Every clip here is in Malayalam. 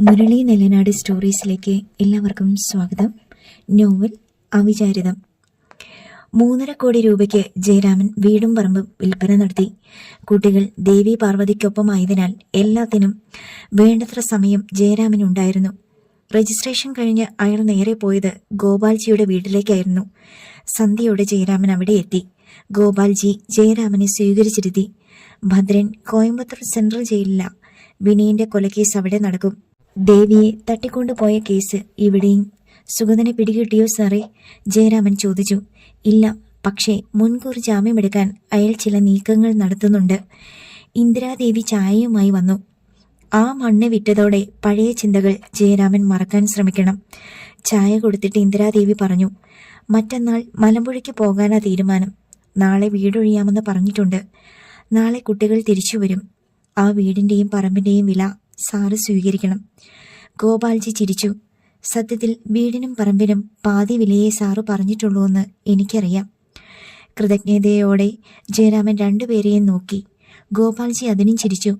മുരളി നെല്ലനാട് സ്റ്റോറീസിലേക്ക് എല്ലാവർക്കും സ്വാഗതം. നോവൽ അവിചാരിതം. മൂന്നര കോടി രൂപയ്ക്ക് ജയരാമൻ വീടും പറമ്പും വിൽപ്പന നടത്തി. കുട്ടികൾ ദേവി പാർവതിക്കൊപ്പമായതിനാൽ എല്ലാത്തിനും വേണ്ടത്ര സമയം ജയരാമൻ ഉണ്ടായിരുന്നു രജിസ്ട്രേഷൻ കഴിഞ്ഞ് അയാൾ നേരെ പോയത് ഗോപാൽജിയുടെ വീട്ടിലേക്കായിരുന്നു. സന്ധ്യയോടെ ജയരാമൻ അവിടെ എത്തി. ഗോപാൽജി ജയരാമനെ സ്വീകരിച്ചിരുത്തി. ഭദ്രൻ കോയമ്പത്തൂർ സെൻട്രൽ ജയിലില. വിനയന്റെ കൊലക്കേസ് അവിടെ നടക്കും. ദേവിയെ തട്ടിക്കൊണ്ടുപോയ കേസ് ഇവിടെയും. സുഗതനെ പിടികിട്ടിയോ സാറേ? ജയരാമൻ ചോദിച്ചു. ഇല്ല പക്ഷേ മുൻകൂർ ജാമ്യമെടുക്കാൻ അയാൾ ചില നീക്കങ്ങൾ നടത്തുന്നുണ്ട്. ഇന്ദിരാദേവി ചായയുമായി വന്നു. ആ മണ്ണ് വിറ്റതോടെ പഴയ ചിന്തകൾ ജയരാമൻ മറക്കാൻ ശ്രമിക്കണം. ചായ കൊടുത്തിട്ട് ഇന്ദിരാദേവി പറഞ്ഞു മറ്റന്നാൾ മലമ്പുഴയ്ക്ക് പോകാനാ തീരുമാനം. നാളെ വീടൊഴിയാമെന്ന് പറഞ്ഞിട്ടുണ്ട്. നാളെ കുട്ടികൾ തിരിച്ചു വരും. ആ വീടിന്റെയും പറമ്പിന്റെയും വില സാറ് സ്വീകരിക്കണം. ഗോപാൽജി ചിരിച്ചു. സത്യത്തിൽ വീടിനും പറമ്പിനും പാതി വിലയെ സാറ് പറഞ്ഞിട്ടുള്ളൂ എന്ന് എനിക്കറിയാം. കൃതജ്ഞതയോടെ ജയരാമൻ രണ്ടുപേരെയും നോക്കി. ഗോപാൽജി അതിനും ചിരിച്ചു.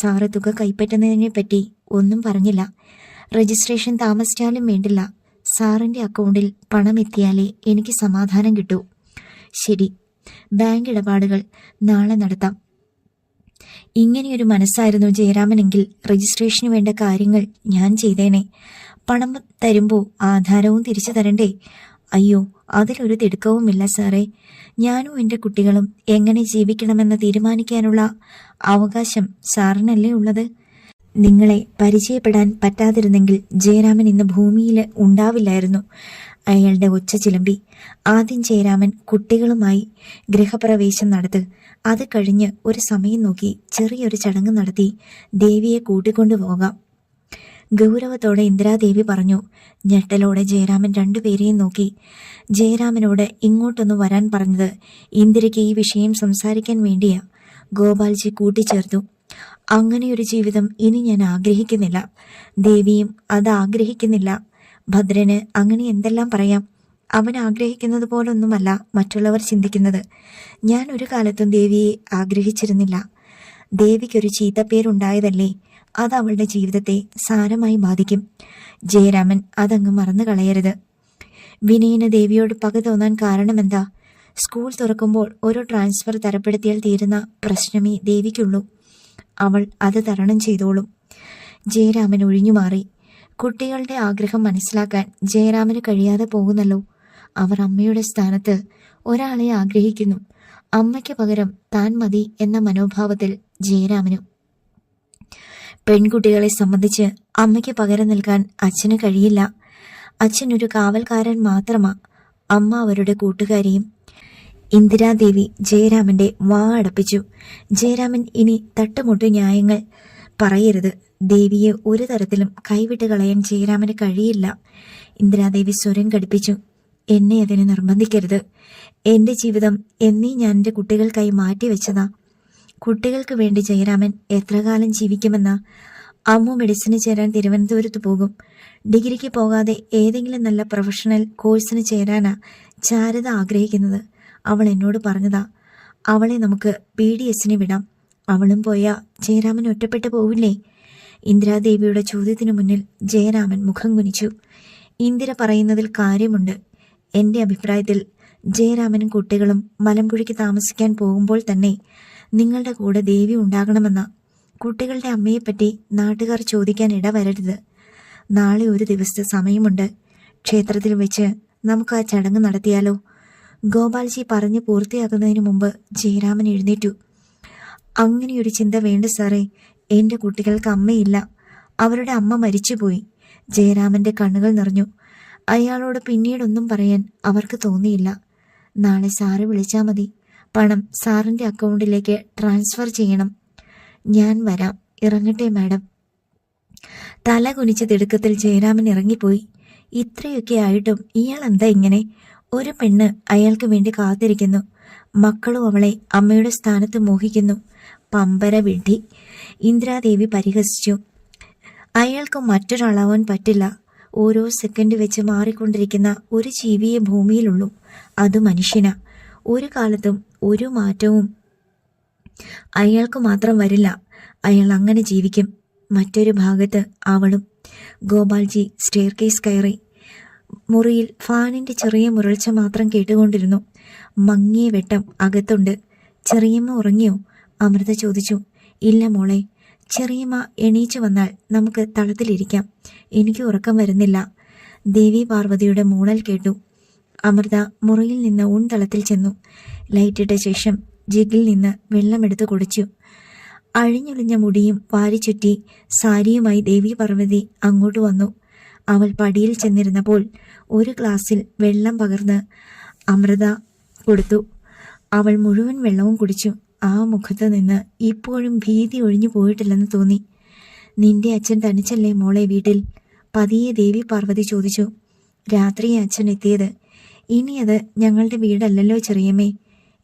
സാറ് തുക കൈപ്പറ്റുന്നതിനെ പറ്റി ഒന്നും പറഞ്ഞില്ല. രജിസ്ട്രേഷൻ താമസിച്ചാലും വേണ്ടില്ല. സാറിന്റെ അക്കൗണ്ടിൽ പണം എത്തിയാലേ എനിക്ക് സമാധാനം കിട്ടൂ. ശരി. ബാങ്ക് ഇടപാടുകൾ നാളെ നടത്താം. ഇങ്ങനെയൊരു മനസ്സായിരുന്നു ജയരാമനെങ്കിൽ രജിസ്ട്രേഷന് വേണ്ട കാര്യങ്ങൾ ഞാൻ ചെയ്തേനെ. പണം തരുമ്പോൾ ആധാരവും തിരിച്ചു തരണ്ടേ? അയ്യോ അതിലൊരു തിടുക്കവുമില്ല സാറേ. ഞാനും എന്റെ കുട്ടികളും എങ്ങനെ ജീവിക്കണമെന്ന് തീരുമാനിക്കാനുള്ള അവകാശം സാറിനല്ലേ ഉള്ളത്? നിങ്ങളെ പരിചയപ്പെടാൻ പറ്റാതിരുന്നെങ്കിൽ ജയരാമൻ ഇന്ന് ഭൂമിയിൽ ഉണ്ടാവില്ലായിരുന്നു. അയാളുടെ ഒച്ച ചിലമ്പി. ആദ്യം ജയരാമൻ കുട്ടികളുമായി ഗൃഹപ്രവേശം നടത്ത് അത് കഴിഞ്ഞ് ഒരു സമയം നോക്കി ചെറിയൊരു ചടങ്ങ് നടത്തി ദേവിയെ കൂട്ടിക്കൊണ്ടുപോകാം ഗൗരവത്തോടെ ഇന്ദിരാദേവി പറഞ്ഞു ഞെട്ടലോടെ ജയരാമൻ രണ്ടുപേരെയും നോക്കി. ജയരാമനോട് ഇങ്ങോട്ടൊന്ന് വരാൻ പറഞ്ഞത് ഇന്ദിരയ്ക്ക് ഈ വിഷയം സംസാരിക്കാൻ വേണ്ടിയാ. ഗോപാൽജി കൂട്ടിച്ചേർത്തു. അങ്ങനെയൊരു ജീവിതം ഇനി ഞാൻ ആഗ്രഹിക്കുന്നില്ല. ദേവിയും അത് ആഗ്രഹിക്കുന്നില്ല. ഭദ്രന് അങ്ങനെ എന്തെല്ലാം പറയാം? അവൻ ആഗ്രഹിക്കുന്നത് പോലൊന്നുമല്ല മറ്റുള്ളവർ ചിന്തിക്കുന്നത്. ഞാൻ ഒരു കാലത്തും ദേവിയെ ആഗ്രഹിച്ചിരുന്നില്ല. ദേവിക്കൊരു ചീത്തപ്പേരുണ്ടായതല്ലേ അത് അവളുടെ ജീവിതത്തെ സാരമായി ബാധിക്കും. ജയരാമൻ അതങ്ങ് മറന്നു കളയരുത്. വിനയന് ദേവിയോട് പക തോന്നാൻ കാരണമെന്താ? സ്കൂൾ തുറക്കുമ്പോൾ ഒരു ട്രാൻസ്ഫർ തരപ്പെടുത്തിയാൽ തീരുന്ന പ്രശ്നമേ ദേവിക്കുള്ളൂ. അവൾ അത് തരണം ചെയ്തോളും. ജയരാമൻ ഒഴിഞ്ഞുമാറി. കുട്ടികളുടെ ആഗ്രഹം മനസ്സിലാക്കാൻ ജയരാമന് കഴിയാതെ പോകുന്നല്ലോ. അവർ അമ്മയുടെ സ്ഥാനത്ത് ഒരാളെ ആഗ്രഹിക്കുന്നു. അമ്മയ്ക്ക് പകരം താൻ മതി എന്ന മനോഭാവത്തിൽ ജയരാമനും. പെൺകുട്ടികളെ സംബന്ധിച്ച് അമ്മയ്ക്ക് പകരം നൽകാൻ അച്ഛന് കഴിയില്ല. അച്ഛൻ ഒരു കാവൽക്കാരൻ മാത്രമാ. അമ്മ അവരുടെ കൂട്ടുകാരിയും. ഇന്ദിരാദേവി ജയരാമന്റെ വാ അടപ്പിച്ചു. ജയരാമൻ ഇനി തട്ടുമുട്ടു ന്യായങ്ങൾ പറയരുത്. ദേവിയെ ഒരു തരത്തിലും കൈവിട്ട് കളയാൻ ജയരാമന് കഴിയില്ല. ഇന്ദിരാദേവി സ്വരം കടുപ്പിച്ചു എന്നെ അതിനെ നിർബന്ധിക്കരുത്. എന്റെ ജീവിതം എന്നീ ഞാൻ എന്റെ കുട്ടികൾക്കായി മാറ്റിവെച്ചതാ കുട്ടികൾക്ക് വേണ്ടി ജയരാമൻ എത്ര കാലം ജീവിക്കുമെന്ന? അമ്മു മെഡിസിന് ചേരാൻ തിരുവനന്തപുരത്ത് പോകും. ഡിഗ്രിക്ക് പോകാതെ ഏതെങ്കിലും നല്ല പ്രൊഫഷണൽ കോഴ്സിന് ചേരാനാ ചാരത ആഗ്രഹിക്കുന്നത്. അവൾ എന്നോട് പറഞ്ഞതാ അവളെ നമുക്ക് പി ഡി എസിന് വിടാം. അവളും പോയാ ജയരാമൻ ഒറ്റപ്പെട്ടു പോവില്ലേ? ഇന്ദിരാദേവിയുടെ ചോദ്യത്തിനു മുന്നിൽ ജയരാമൻ മുഖം കുനിച്ചു. ഇന്ദിര പറയുന്നതിൽ കാര്യമുണ്ട്. എന്റെ അഭിപ്രായത്തിൽ ജയരാമനും കുട്ടികളും മലമ്പുഴയ്ക്ക് താമസിക്കാൻ പോകുമ്പോൾ തന്നെ നിങ്ങളുടെ കൂടെ ദേവി ഉണ്ടാകണമെന്ന കുട്ടികളുടെ അമ്മയെപ്പറ്റി നാട്ടുകാർ ചോദിക്കാൻ ഇടവരരുത്. നാളെ ഒരു ദിവസത്തെ സമയമുണ്ട്. ക്ഷേത്രത്തിൽ വെച്ച് നമുക്ക് ആ ചടങ്ങ് നടത്തിയാലോ? ഗോപാൽജി പറഞ്ഞ് പൂർത്തിയാക്കുന്നതിന് മുമ്പ് ജയരാമൻ എഴുന്നേറ്റു. അങ്ങനെയൊരു ചിന്ത വേണ്ട സാറേ. എന്റെ കുട്ടികൾക്ക് അമ്മയില്ല. അവരുടെ അമ്മ മരിച്ചുപോയി. ജയരാമന്റെ കണ്ണുകൾ നിറഞ്ഞു. അയാളോട് പിന്നീടൊന്നും പറയാൻ അവർക്ക് തോന്നിയില്ല. നാളെ സാറ് വിളിച്ചാൽ മതി. പണം സാറിന്റെ അക്കൗണ്ടിലേക്ക് ട്രാൻസ്ഫർ ചെയ്യണം. ഞാൻ വരാം. ഇറങ്ങട്ടെ മാഡം. തല കുനിച്ച് തിടുക്കത്തിൽ ജയരാമൻ ഇറങ്ങിപ്പോയി. ഇത്രയൊക്കെ ആയിട്ടും ഇയാൾ എന്താ ഇങ്ങനെ? ഒരു പെണ്ണ് അയാൾക്ക് വേണ്ടി കാത്തിരിക്കുന്നു. മക്കളും അവളെ അമ്മയുടെ സ്ഥാനത്ത് മോഹിക്കുന്നു. പമ്പര വിഡ്ഢി ഇന്ദിരാദേവി പരിഹസിച്ചു. അയാൾക്ക് മറ്റൊരാളാവാൻ പറ്റില്ല. ഓരോ സെക്കൻഡ് വെച്ച് മാറിക്കൊണ്ടിരിക്കുന്ന ഒരു ജീവിയെ ഭൂമിയിലുള്ളൂ. അത് മനുഷ്യന. ഒരു കാലത്തും ഒരു മാറ്റവും അയാൾക്ക് മാത്രം വരില്ല. അയാൾ അങ്ങനെ ജീവിക്കും. മറ്റൊരു ഭാഗത്ത് അവളും. ഗോപാൽജി സ്റ്റെയർ കേസ് കയറി. മുറിയിൽ ഫാനിന്റെ ചെറിയ മുരൾച്ച മാത്രം കേട്ടുകൊണ്ടിരുന്നു. മങ്ങിയ വെട്ടം അകത്തുണ്ട്. ചെറിയമ്മ ഉറങ്ങിയോ? അമൃത ചോദിച്ചു. ഇല്ല മോളെ ചെറിയമ്മ എണീച്ചു വന്നാൽ നമുക്ക് തളത്തിലിരിക്കാം. എനിക്ക് ഉറക്കം വരുന്നില്ല. ദേവി പാർവതിയുടെ മൂളൽ കേട്ടു. അമൃത മുറിയിൽ നിന്ന് ഊൺതളത്തിൽ ചെന്നു. ലൈറ്റിട്ട ശേഷം ജിഗിൽ നിന്ന് വെള്ളമെടുത്ത് കുടിച്ചു. അഴിഞ്ഞൊളിഞ്ഞ മുടിയും വാരിച്ചുറ്റി സാരിയുമായി ദേവി പാർവതി അങ്ങോട്ട് വന്നു. അവൾ പടിയിൽ ചെന്നിരുന്നപ്പോൾ ഒരു ഗ്ലാസ്സിൽ വെള്ളം പകർന്ന് അമൃത കൊടുത്തു. അവൾ മുഴുവൻ വെള്ളവും കുടിച്ചു. ആ മുഖത്ത് നിന്ന് ഇപ്പോഴും ഭീതി ഒഴിഞ്ഞു പോയിട്ടില്ലെന്ന് തോന്നി. നിന്റെ അച്ഛൻ തനിച്ചല്ലേ മോളെ വീട്ടിൽ? പതിയെ ദേവി പാർവതി ചോദിച്ചു. രാത്രി അച്ഛൻ എത്തിയത്. ഇനി അത് ഞങ്ങളുടെ വീടല്ലല്ലോ ചെറിയമ്മേ.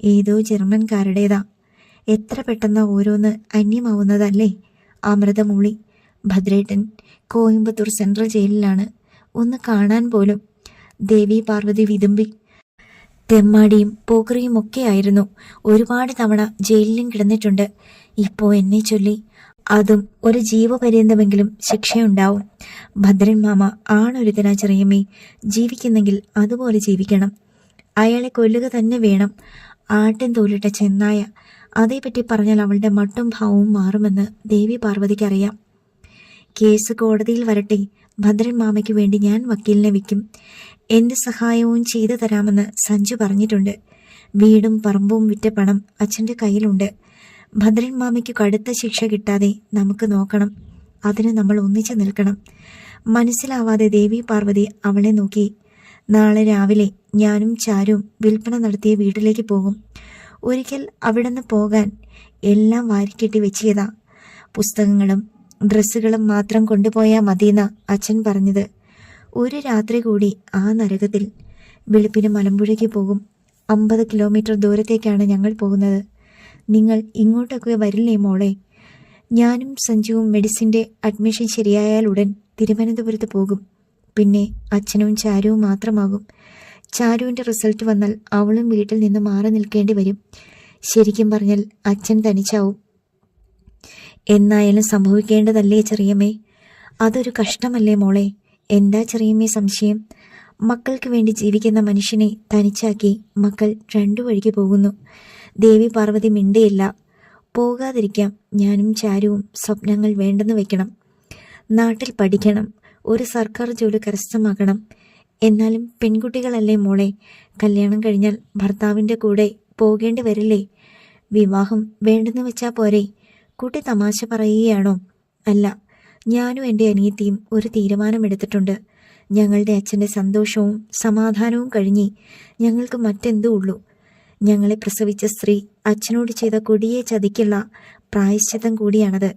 ഏതോ ജർമ്മൻകാരുടേതാ. എത്ര പെട്ടെന്ന് ഓരോന്ന് അന്യമാവുന്നതല്ലേ? അമൃതമൂളി. ഭദ്രേട്ടൻ കോയമ്പത്തൂർ സെൻട്രൽ ജയിലിലാണ്. ഒന്ന് കാണാൻ പോലും. ദേവി പാർവതി വിതുമ്പി. തെമ്മാടിയും പോക്കറിയും ഒക്കെയായിരുന്നു ഒരുപാട് തവണ ജയിലിലും കിടന്നിട്ടുണ്ട്. ഇപ്പോ എന്നെ ചൊല്ലി അതും ഒരു ജീവപര്യന്തമെങ്കിലും ശിക്ഷയുണ്ടാവും. ഭദ്രൻ മാമ ആണൊരുത്തനാ ചെറിയമ്മേ. ജീവിക്കുന്നെങ്കിൽ അതുപോലെ ജീവിക്കണം. അയാളെ കൊല്ലുക തന്നെ വേണം. ആട്ടൻ തോലിട്ട ചെന്നായ അതേപ്പറ്റി പറഞ്ഞാൽ അവളുടെ മട്ടും ഭാവവും മാറുമെന്ന് ദേവി പാർവതിക്കറിയാം കേസ് കോടതിയിൽ വരട്ടെ. ഭദ്രൻ മാമയ്ക്ക് വേണ്ടി ഞാൻ വക്കീലിനെ വിൽക്കും എന്ത് സഹായവും ചെയ്തു തരാമെന്ന് സഞ്ജു പറഞ്ഞിട്ടുണ്ട്. വീടും പറമ്പും വിറ്റ പണം അച്ഛന്റെ കയ്യിലുണ്ട്. ഭദ്രൻ മാമയ്ക്ക് കടുത്ത ശിക്ഷ കിട്ടാതെ നമുക്ക് നോക്കണം. അതിന് നമ്മൾ ഒന്നിച്ചു നിൽക്കണം. മനസ്സിലാവാതെ ദേവി പാർവതി അവളെ നോക്കി. നാളെ രാവിലെ ഞാനും ചാരും വിൽപ്പന നടത്തിയ വീട്ടിലേക്ക് പോകും. ഒരിക്കൽ അവിടുന്ന് പോകാൻ എല്ലാം വാരിക്കെട്ടി വെച്ചിയതാ. പുസ്തകങ്ങളും ഡ്രസ്സുകളും മാത്രം കൊണ്ടുപോയാൽ മതിയെന്ന അച്ഛൻ പറഞ്ഞത്. ഒരു രാത്രി കൂടി ആ നരകത്തിൽ വെളുപ്പിന് മലമ്പുഴയ്ക്ക് പോകും. അമ്പത് കിലോമീറ്റർ ദൂരത്തേക്കാണ് ഞങ്ങൾ പോകുന്നത്. നിങ്ങൾ ഇങ്ങോട്ടൊക്കെ വരില്ലേ മോളെ? ഞാനും സഞ്ജുവും മെഡിസിന്റെ അഡ്മിഷൻ ശരിയായാൽ ഉടൻ തിരുവനന്തപുരത്ത് പോകും. പിന്നെ അച്ഛനും ചാരുവും മാത്രമാകും. ചാരുവിന്റെ റിസൾട്ട് വന്നാൽ അവളും വീട്ടിൽ നിന്ന് മാറി നിൽക്കേണ്ടി വരും. ശരിക്കും പറഞ്ഞാൽ അച്ഛൻ തനിച്ചാവും. എന്നായാലും സംഭവിക്കേണ്ടതല്ലേ ചെറിയമ്മേ? അതൊരു കഷ്ടമല്ലേ മോളെ? എന്താ ചെറിയമ്മേ സംശയം? മക്കൾക്ക് വേണ്ടി ജീവിക്കുന്ന മനുഷ്യനെ തനിച്ചാക്കി മക്കൾ രണ്ടു വഴിക്ക് പോകുന്നു. ദേവി പാർവതി മിണ്ടയില്ല. പോകാതിരിക്കാം. ഞാനും ചാരുവും സ്വപ്നങ്ങൾ വേണ്ടെന്ന് വെക്കണം. നാട്ടിൽ പഠിക്കണം. ഒരു സർക്കാർ ജോലി കരസ്ഥമാക്കണം. എന്നാലും പെൺകുട്ടികളല്ലേ മോളെ? കല്യാണം കഴിഞ്ഞാൽ ഭർത്താവിന്റെ കൂടെ പോകേണ്ടി വരില്ലേ? വിവാഹം വേണ്ടെന്ന് വെച്ചാൽ പോരെ? കുട്ടി തമാശ പറയുകയാണോ? അല്ല. ഞാനും എന്റെ അനിയത്തിയും ഒരു തീരുമാനമെടുത്തിട്ടുണ്ട്. ഞങ്ങളുടെ അച്ഛന്റെ സന്തോഷവും സമാധാനവും കഴിഞ്ഞ് ഞങ്ങൾക്ക് മറ്റെന്തോ ഉള്ളൂ. ഞങ്ങളെ പ്രസവിച്ച സ്ത്രീ അച്ഛനോട് ചെയ്ത കൊടിയെ ചതിക്കുള്ള പ്രായശ്ചിത്തം കൂടിയാണത്.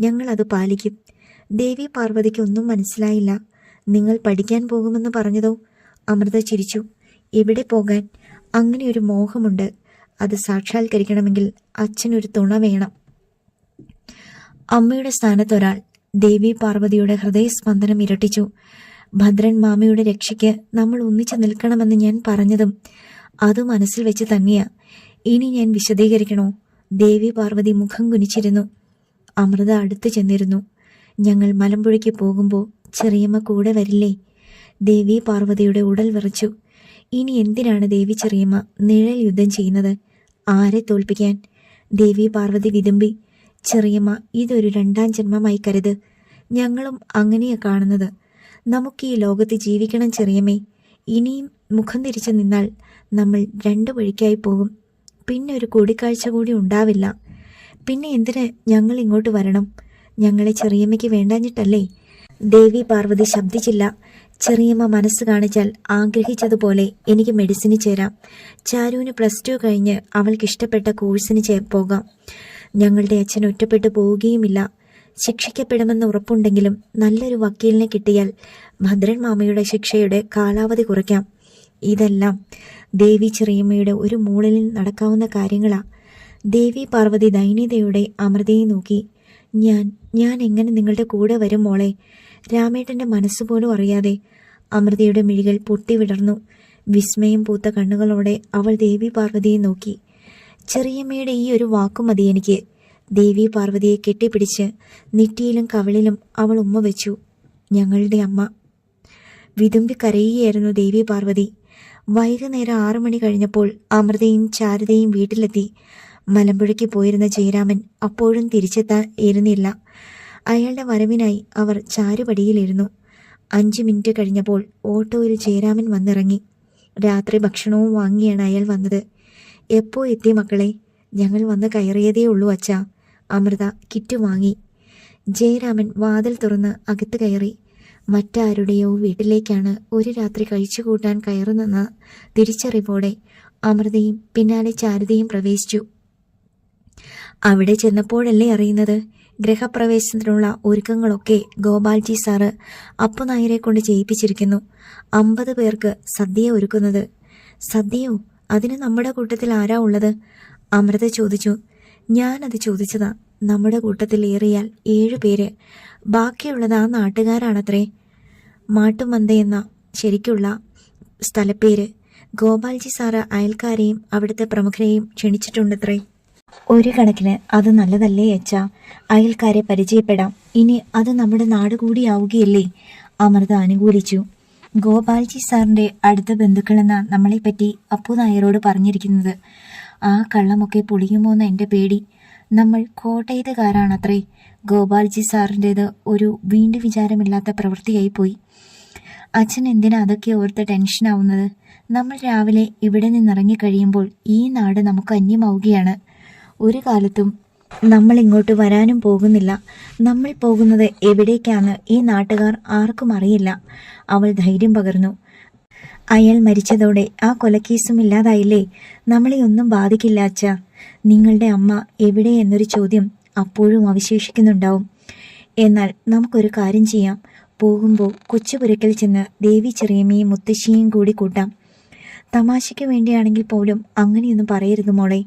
ഞങ്ങളത് പാലിക്കും. ദേവി പാർവതിക്ക് ഒന്നും മനസ്സിലായില്ല. നിങ്ങൾ പഠിക്കാൻ പോകുമെന്ന് പറഞ്ഞതോ? അമൃത ചിരിച്ചു. എവിടെ പോകാൻ? അങ്ങനെ ഒരു മോഹമുണ്ട്. അത് സാക്ഷാത്കരിക്കണമെങ്കിൽ അച്ഛനൊരു തുണ വേണം. അമ്മയുടെ സ്ഥാനത്ത് ഒരാൾ. ദേവി പാർവതിയുടെ ഹൃദയസ്പന്ദനം ഇരട്ടിച്ചു. ഭദ്രൻ മാമയുടെ രക്ഷയ്ക്ക് നമ്മൾ ഒന്നിച്ചു നിൽക്കണമെന്ന് ഞാൻ പറഞ്ഞതും അത് മനസ്സിൽ വെച്ച് തന്നെയാ ഇനി ഞാൻ വിശദീകരിക്കണോ? ദേവി പാർവതി മുഖം കുനിച്ചിരുന്നു. അമൃത അടുത്ത് ചെന്നിരുന്നു. ഞങ്ങൾ മലമ്പുഴയ്ക്ക് പോകുമ്പോൾ ചെറിയമ്മ കൂടെ വരില്ലേ? ദേവി പാർവതിയുടെ ഉടൽ വിറച്ചു. ഇനി എന്തിനാണ് ദേവി ചെറിയമ്മ നിഴൽ യുദ്ധം ചെയ്യുന്നത്? ആരെ തോൽപ്പിക്കാൻ? ദേവി പാർവതി വിതുമ്പി. ചെറിയമ്മ ഇതൊരു രണ്ടാം ജന്മമായി കരുത്. ഞങ്ങളും അങ്ങനെയാ കാണുന്നത്. നമുക്ക് ഈ ലോകത്ത് ജീവിക്കണം ചെറിയമ്മേ. ഇനിയും മുഖം തിരിച്ചു നിന്നാൽ നമ്മൾ രണ്ടു വഴിക്കായി പോകും. പിന്നെ ഒരു കൂടിക്കാഴ്ച കൂടി ഉണ്ടാവില്ല. പിന്നെ എന്തിന് ഞങ്ങൾ ഇങ്ങോട്ട് വരണം? ഞങ്ങളെ ചെറിയമ്മയ്ക്ക് വേണ്ടാഞ്ഞിട്ടല്ലേ? ദേവി പാർവതി ശബ്ദിച്ചില്ല. ചെറിയമ്മ മനസ്സ് കാണിച്ചാൽ ആഗ്രഹിച്ചതുപോലെ എനിക്ക് മെഡിസിന് ചേരാം. ചാരുവിന് പ്ലസ് ടു കഴിഞ്ഞ് അവൾക്ക് ഇഷ്ടപ്പെട്ട കോഴ്സിന് ചേ പോകാം. ഞങ്ങളുടെ അച്ഛൻ ഒറ്റപ്പെട്ടു പോവുകയുമില്ല. ശിക്ഷിക്കപ്പെടുമെന്ന് ഉറപ്പുണ്ടെങ്കിലും നല്ലൊരു വക്കീലിനെ കിട്ടിയാൽ ഭദ്രൻ മാമയുടെ ശിക്ഷയുടെ കാലാവധി കുറയ്ക്കാം. ഇതെല്ലാം ദേവി ചെറിയമ്മയുടെ ഒരു മൂളലിൽ നടക്കാവുന്ന കാര്യങ്ങളാ. ദേവി പാർവതി ദൈന്യതയുടെ അമൃതയെ നോക്കി. ഞാൻ ഞാൻ എങ്ങനെ നിങ്ങളുടെ കൂടെ വരും മോളെ? രാമേട്ടന്റെ മനസ്സുപോലും അറിയാതെ. അമൃതയുടെ മിഴികൾ പൊട്ടിവിടർന്നു വിസ്മയം പൂത്ത കണ്ണുകളോടെ അവൾ ദേവി പാർവതിയെ നോക്കി. ചെറിയമ്മയുടെ ഈ ഒരു വാക്കു മതി എനിക്ക്. ദേവി പാർവതിയെ കെട്ടിപ്പിടിച്ച് നെറ്റിയിലും കവിളിലും അവൾ ഉമ്മ വെച്ചു. ഞങ്ങളുടെ അമ്മ. വിതുമ്പി കരയുകയായിരുന്നു ദേവി പാർവതി. വൈകുന്നേരം ആറു മണി കഴിഞ്ഞപ്പോൾ അമൃതയും ചാരുതയും വീട്ടിലെത്തി. മലമ്പുഴയ്ക്ക് പോയിരുന്ന ജയരാമൻ അപ്പോഴും തിരിച്ചെത്താൻ ഇരുന്നില്ല. അയാളുടെ വരവിനായി അവർ ചാരുപടിയിലിരുന്നു. അഞ്ച് മിനിറ്റ് കഴിഞ്ഞപ്പോൾ ഓട്ടോയിൽ ജയരാമൻ വന്നിറങ്ങി. രാത്രി ഭക്ഷണവും വാങ്ങിയാണ് അയാൾ വന്നത്. എപ്പോ എത്തി മക്കളെ? ഞങ്ങൾ വന്ന് കയറിയതേ ഉള്ളൂ അച്ഛ. അമൃത കിറ്റ് വാങ്ങി. ജയരാമൻ വാതിൽ തുറന്ന് അകത്ത് കയറി. മറ്റാരുടെയോ വീട്ടിലേക്കാണ് ഒരു രാത്രി കഴിച്ചു കൂട്ടാൻ കയറുന്നെന്ന തിരിച്ചറിവോടെ അമൃതയും പിന്നാലെ ചാരുതയും പ്രവേശിച്ചു. അവിടെ ചെന്നപ്പോഴല്ലേ അറിയുന്നത്? ഗ്രഹപ്രവേശനത്തിനുള്ള ഒരുക്കങ്ങളൊക്കെ ഗോപാൽജി സാറ് അപ്പുനായരെ കൊണ്ട് ചെയ്യിപ്പിച്ചിരിക്കുന്നു. അമ്പത് പേർക്ക് സദ്യ ഒരുക്കുന്നത്. സദ്യയോ അതിന് നമ്മുടെ കൂട്ടത്തിൽ ആരാ ഉള്ളത്? അമൃത ചോദിച്ചു. ഞാനത് ചോദിച്ചതാ. നമ്മുടെ കൂട്ടത്തിൽ ഏറിയാൽ ഏഴു പേര്. ബാക്കിയുള്ളത് ആ നാട്ടുകാരാണത്രേ. മാട്ടുമന്ത എന്ന ശരിക്കുള്ള സ്ഥലപ്പേര്. ഗോപാൽജി സാറ് അയൽക്കാരെയും അവിടുത്തെ പ്രമുഖരെയും ക്ഷണിച്ചിട്ടുണ്ടത്രേ. ഒരു കണക്കിന് അത് നല്ലതല്ലേ അച്ഛ. അയൽക്കാരെ പരിചയപ്പെടാം. ഇനി അത് നമ്മുടെ നാട് കൂടിയാവുകയല്ലേ അമൃത അനുകൂലിച്ചു. ഗോപാൽജി സാറിന്റെ അടുത്ത ബന്ധുക്കളെന്ന നമ്മളെപ്പറ്റി അപ്പു നായരോട് പറഞ്ഞിരിക്കുന്നത്. ആ കള്ളമൊക്കെ പൊളിയുമോന്ന് എന്റെ പേടി. നമ്മൾ കോട്ടയത്തുകാരാണത്രേ. ഗോപാൽജി സാറിന്റേത് ഒരു വീണ്ടു വിചാരമില്ലാത്ത പ്രവൃത്തിയായി പോയി അച്ഛൻ എന്തിനാ അതൊക്കെ ഓർത്ത് ടെൻഷനാവുന്നത്? നമ്മൾ രാവിലെ ഇവിടെ നിന്നിറങ്ങി കഴിയുമ്പോൾ ഈ നാട് നമുക്ക് അന്യമാവുകയാണ്. ഒരു കാലത്തും നമ്മൾ ഇങ്ങോട്ട് വരാനും പോകുന്നില്ല. നമ്മൾ പോകുന്നത് എവിടേക്കാണ്? ഈ നാട്ടുകാർ ആർക്കും അറിയില്ല. അവൾ ധൈര്യം പകർന്നു. അയാൾ മരിച്ചതോടെ ആ കൊലക്കേസും ഇല്ലാതായില്ലേ? നമ്മളെ ഒന്നും ബാധിക്കില്ല അച്ഛ. നിങ്ങളുടെ അമ്മ എവിടെ എന്നൊരു ചോദ്യം അപ്പോഴും അവശേഷിക്കുന്നുണ്ടാവും. എന്നാൽ നമുക്കൊരു കാര്യം ചെയ്യാം. പോകുമ്പോൾ കൊച്ചുപുരക്കൽ ചെന്ന് ദേവി ചെറിയമ്മയും മുത്തശ്ശിയും കൂടി കൂട്ടാം. തമാശയ്ക്ക് വേണ്ടിയാണെങ്കിൽ പോലും അങ്ങനെയൊന്നും പറയരുത് മോളെ.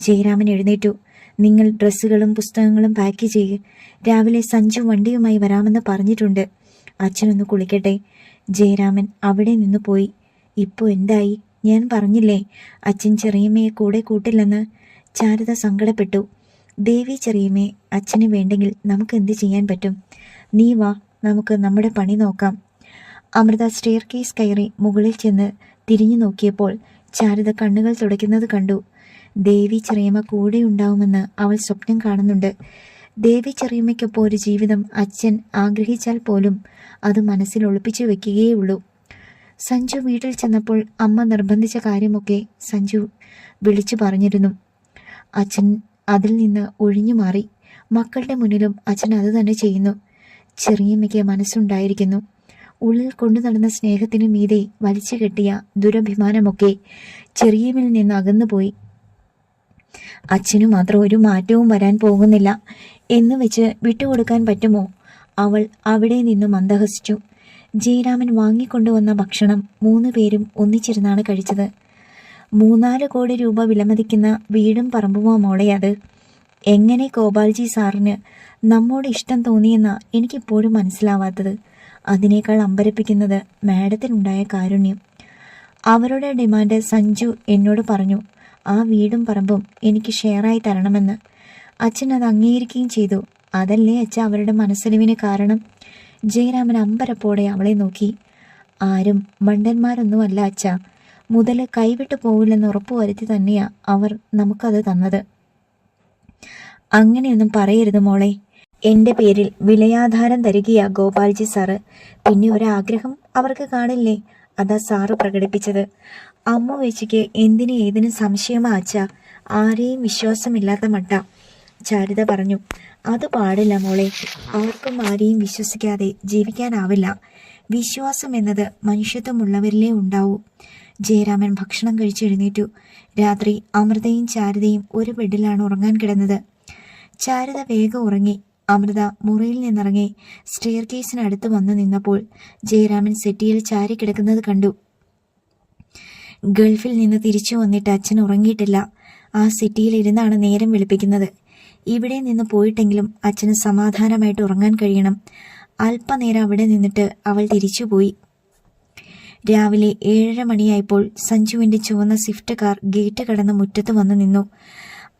ജയരാമൻ എഴുന്നേറ്റു. നിങ്ങൾ ഡ്രസ്സുകളും പുസ്തകങ്ങളും പാക്ക് ചെയ്യുക രാവിലെ സഞ്ജു വണ്ടിയുമായി വരാമെന്ന് പറഞ്ഞിട്ടുണ്ട്. അച്ഛനൊന്ന് കുളിക്കട്ടെ. ജയരാമൻ അവിടെ നിന്ന് പോയി. ഇപ്പോൾ എന്തായി? ഞാൻ പറഞ്ഞില്ലേ അച്ഛൻ ചെറിയമ്മയെ കൂടെ കൂട്ടില്ലെന്ന്? ചാരുത സങ്കടപ്പെട്ടു. ദേവി ചെറിയമ്മേ അച്ഛന് വേണ്ടെങ്കിൽ നമുക്ക് എന്ത് ചെയ്യാൻ പറ്റും? നീ വാ നമുക്ക് നമ്മുടെ പണി നോക്കാം. അമൃത സ്റ്റെയർ കേസ് കയറി മുകളിൽ ചെന്ന് തിരിഞ്ഞു നോക്കിയപ്പോൾ ചാരുത കണ്ണുകൾ തുടയ്ക്കുന്നത് കണ്ടു. ദേവി ചെറിയമ്മ കൂടെ ഉണ്ടാവുമെന്ന് അവൾ സ്വപ്നം കാണുന്നുണ്ട്. ദേവി ചെറിയമ്മയ്ക്കൊപ്പം ഒരു ജീവിതം അച്ഛൻ ആഗ്രഹിച്ചാൽ പോലും അത് മനസ്സിൽ ഒളിപ്പിച്ചു വെക്കുകയുള്ളൂ സഞ്ജു വീട്ടിൽ ചെന്നപ്പോൾ അമ്മ നിർബന്ധിച്ച കാര്യമൊക്കെ സഞ്ജു വിളിച്ചു പറഞ്ഞിരുന്നു. അച്ഛൻ അതിൽ നിന്ന് ഒഴിഞ്ഞു മാറി. മക്കളുടെ മുന്നിലും അച്ഛൻ അത് തന്നെ ചെയ്യുന്നു. ചെറിയമ്മയ്ക്ക് മനസ്സുണ്ടായിരിക്കുന്നു. ഉള്ളിൽ കൊണ്ടു നടന്ന സ്നേഹത്തിനു മീതെ വലിച്ചു കെട്ടിയ ദുരഭിമാനമൊക്കെ ചെറിയമ്മിൽ നിന്ന് അകന്നുപോയി. അച്ഛനു മാത്രം ഒരു മാറ്റവും വരാൻ പോകുന്നില്ല. എന്ന് വെച്ച് വിട്ടുകൊടുക്കാൻ പറ്റുമോ? അവൾ അവിടെ നിന്നും മന്ദഹസിച്ചു ജയരാമൻ വാങ്ങിക്കൊണ്ടുവന്ന ഭക്ഷണം മൂന്ന് പേരും ഒന്നിച്ചിരുന്നാണ് കഴിച്ചത്. മൂന്നാൽ കോടി രൂപ വിലമതിക്കുന്ന വീടും പറമ്പുമോ മോളെ അത്? എങ്ങനെ ഗോപാൽജി സാറിന് നമ്മോട് ഇഷ്ടം തോന്നിയെന്ന എനിക്കിപ്പോഴും മനസ്സിലാവാത്തത്. അതിനേക്കാൾ അമ്പരപ്പിക്കുന്നത് മാഡത്തിനുണ്ടായ കാരുണ്യം. അവരുടെ ഡിമാൻഡ് സഞ്ജു എന്നോട് പറഞ്ഞു. ആ വീടും പറമ്പും എനിക്ക് ഷെയറായി തരണമെന്ന്. അച്ഛൻ അത് അംഗീകരിക്കുകയും ചെയ്തു. അതല്ലേ അച്ഛ അവരുടെ മനസ്സലിവിന് കാരണം? ജയരാമൻ അമ്പരപ്പോടെ അവളെ നോക്കി. ആരും മണ്ടന്മാരൊന്നുമല്ല അച്ഛ. മുതൽ കൈവിട്ടു പോവില്ലെന്ന് ഉറപ്പുവരുത്തി തന്നെയാ അവർ നമുക്കത് തന്നത്. അങ്ങനെയൊന്നും പറയരുത് മോളെ. എന്റെ പേരിൽ വിലയാധാരം തരികയാ ഗോപാൽജി സാറ്. പിന്നെ ഒരാഗ്രഹം അവർക്ക് കാണില്ലേ? അതാ സാറ് പ്രകടിപ്പിച്ചത്. അമ്മ വെച്ചിക്ക് എന്തിനും ഏതിനും സംശയമാ അച്ഛ. ആരെയും വിശ്വാസമില്ലാത്ത മട്ട. ചാരിത പറഞ്ഞു അത് പാടില്ല മോളെ. ആർക്കും ആരെയും വിശ്വസിക്കാതെ ജീവിക്കാനാവില്ല. വിശ്വാസം എന്നത് മനുഷ്യത്വമുള്ളവരിലേ ഉണ്ടാവൂ. ജയരാമൻ ഭക്ഷണം കഴിച്ചെഴുന്നേറ്റു രാത്രി അമൃതയും ചാരിതയും ഒരു ബെഡിലാണ് ഉറങ്ങാൻ കിടന്നത്. ചാരിത വേഗം ഉറങ്ങി. അമൃത മുറിയിൽ നിന്നിറങ്ങി. സ്റ്റെയർ കേസിനടുത്ത് വന്നു നിന്നപ്പോൾ ജയരാമൻ സെറ്റിയിൽ ചാരി കിടക്കുന്നത് കണ്ടു. ഗൾഫിൽ നിന്ന് തിരിച്ചു വന്നിട്ട് അച്ഛൻ ഉറങ്ങിയിട്ടില്ല. ആ സിറ്റിയിൽ ഇരുന്നാണ് നേരം വെളുപ്പിക്കുന്നത്. ഇവിടെ നിന്ന് പോയിട്ടെങ്കിലും അച്ഛന് സമാധാനമായിട്ട് ഉറങ്ങാൻ കഴിയണം. അല്പനേരം അവിടെ നിന്നിട്ട് അവൾ തിരിച്ചുപോയി. രാവിലെ ഏഴര മണിയായപ്പോൾ സഞ്ജുവിന്റെ ചുവന്ന സ്വിഫ്റ്റ് കാർ ഗേറ്റ് കടന്ന് മുറ്റത്ത് വന്നു നിന്നു.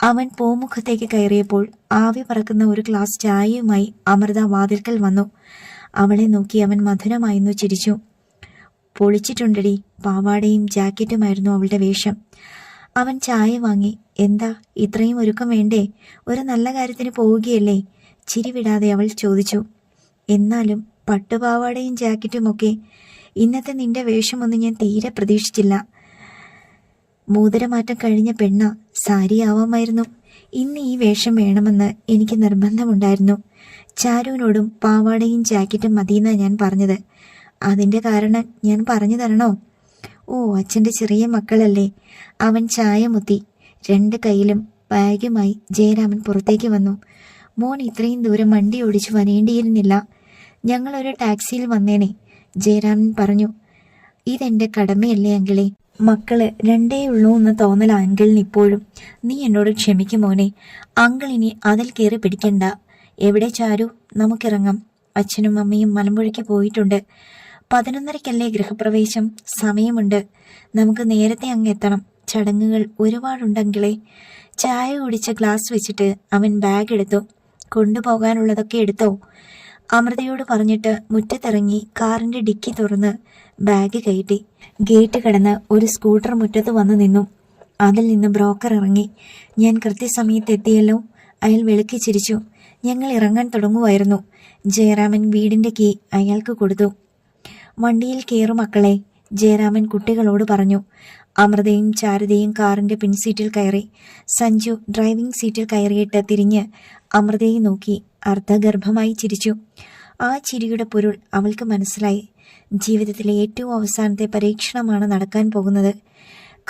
അവൻ പോമുഖത്തേക്ക് കയറിയപ്പോൾ ആവി പറക്കുന്ന ഒരു ഗ്ലാസ് ചായയുമായി അമൃത വാതിൽക്കൽ വന്നു. അവളെ നോക്കി അവൻ മധുരമായിരുന്നു ചിരിച്ചു. പൊളിച്ചിട്ടുണ്ടടി. പാവാടയും ജാക്കറ്റുമായിരുന്നു അവളുടെ വേഷം. അവൻ ചായ വാങ്ങി. എന്താ ഇത്രയും ഒരുക്കം വേണ്ടേ? ഒരു നല്ല കാര്യത്തിന് പോവുകയല്ലേ? ചിരിവിടാതെ അവൾ ചോദിച്ചു. എന്നാലും പട്ടുപാവാടയും ജാക്കറ്റുമൊക്കെ ഇന്നത്തെ നിന്റെ വേഷമൊന്നും ഞാൻ തീരെ പ്രതീക്ഷിച്ചില്ല. മോതിരമാറ്റം കഴിഞ്ഞ പെണ്ണ സാരി ആവാമായിരുന്നു. ഇന്ന് ഈ വേഷം വേണമെന്ന് എനിക്ക് നിർബന്ധമുണ്ടായിരുന്നു. ചാരുവിനോടും പാവാടയും ജാക്കറ്റും മതിയെന്നാണ് ഞാൻ പറഞ്ഞത്. അതിന്റെ കാരണം ഞാൻ പറഞ്ഞു തരണോ? ഓ അച്ഛന്റെ ചെറിയ മക്കളല്ലേ. അവൻ ചായ മുത്തി. രണ്ട് കൈയിലും ബാഗുമായി ജയരാമൻ പുറത്തേക്ക് വന്നു. മോൻ ഇത്രയും ദൂരം വണ്ടി ഓടിച്ചു വരേണ്ടിയിരുന്നില്ല ഞങ്ങളൊരു ടാക്സിയിൽ വന്നേനെ ജയരാമൻ പറഞ്ഞു. ഇതെന്റെ കടമയല്ലേ അങ്കിളെ. മക്കൾ രണ്ടേ ഉള്ളൂ എന്ന് തോന്നൽ അങ്കിളിന് ഇപ്പോഴും. നീ എന്നോട് ക്ഷമിക്കും മോനെ. അങ്കിളിനി അതിൽ കയറി പിടിക്കണ്ട. എവിടെ ചാരു? നമുക്കിറങ്ങാം. അച്ഛനും അമ്മയും മലമ്പുഴയ്ക്ക് പോയിട്ടുണ്ട്. പതിനൊന്നരയ്ക്കല്ലേ ഗൃഹപ്രവേശം? സമയമുണ്ട്. നമുക്ക് നേരത്തെ അങ്ങ് എത്തണം ചടങ്ങുകൾ ഒരുപാടുണ്ടെങ്കിലേ. ചായ കുടിച്ച ഗ്ലാസ് വെച്ചിട്ട് അവൻ ബാഗ് എടുത്തു. കൊണ്ടുപോകാനുള്ളതൊക്കെ എടുത്തോ? അമൃതയോട് പറഞ്ഞിട്ട് മുറ്റത്തിറങ്ങി കാറിന്റെ ഡിക്കി തുറന്ന് ബാഗ് കയറ്റി. ഗേറ്റ് കടന്ന് ഒരു സ്കൂട്ടർ മുറ്റത്ത് വന്നു നിന്നു. അതിൽ നിന്ന് ബ്രോക്കർ ഇറങ്ങി. ഞാൻ കൃത്യസമയത്ത് എത്തിയല്ലോ. അയാൾ വെളുക്കി ചിരിച്ചു. ഞങ്ങൾ ഇറങ്ങാൻ തുടങ്ങുമായിരുന്നു ജയറാമൻ വീടിന്റെ കീ അയാൾക്ക് കൊടുത്തു. വണ്ടിയിൽ കയറു മക്കളെ ജയരാമൻ കുട്ടികളോട് പറഞ്ഞു. അമൃതയും ചാരുതയും കാറിന്റെ പിൻസീറ്റിൽ കയറി. സഞ്ജു ഡ്രൈവിംഗ് സീറ്റിൽ കയറിയിട്ട് തിരിഞ്ഞ് അമൃതയെ നോക്കി അർദ്ധഗർഭമായി ചിരിച്ചു. ആ ചിരിയുടെ പൊരുൾ അവൾക്ക് മനസ്സിലായി. ജീവിതത്തിലെ ഏറ്റവും അവസാനത്തെ പരീക്ഷണമാണ് നടക്കാൻ പോകുന്നത്.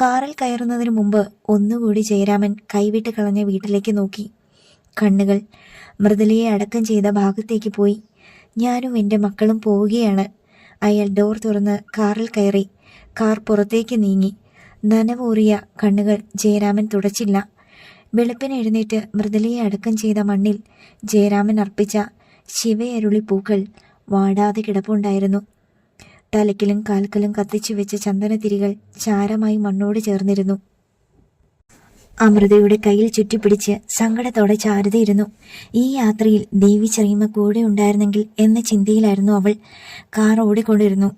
കാറിൽ കയറുന്നതിന് മുമ്പ് ഒന്നുകൂടി ജയരാമൻ കൈവിട്ട് കളഞ്ഞ വീട്ടിലേക്ക് നോക്കി. കണ്ണുകൾ മൃദുലയെ അടക്കം ചെയ്ത ഭാഗത്തേക്ക് പോയി. ഞാനും എന്റെ മക്കളും പോവുകയാണ്. അയാൾ ഡോർ തുറന്ന് കാറിൽ കയറി. കാർ പുറത്തേക്ക് നീങ്ങി. നനവൂറിയ കണ്ണുകൾ ജയരാമൻ തുടച്ചില്ല. വെളുപ്പിന് എഴുന്നേറ്റ് മൃദുലയെ അടക്കം ചെയ്ത മണ്ണിൽ ജയരാമൻ അർപ്പിച്ച ശിവയരുളി പൂക്കൾ വാടാതെ കിടപ്പുണ്ടായിരുന്നു. തലക്കിലും കാൽക്കലും കത്തിച്ചു വെച്ച ചന്ദനത്തിരികൾ ചാരമായി മണ്ണോട് ചേർന്നിരുന്നു. അമൃതയുടെ കയ്യിൽ ചുറ്റിപ്പിടിച്ച് സങ്കടത്തോടെ ചാരുതയിരുന്നു. ഈ യാത്രയിൽ ദേവി ചെറിയമ്മ കൂടെ ഉണ്ടായിരുന്നെങ്കിൽ എന്ന ചിന്തയിലായിരുന്നു അവൾ. കാർ ഓടിക്കൊണ്ടിരുന്നു.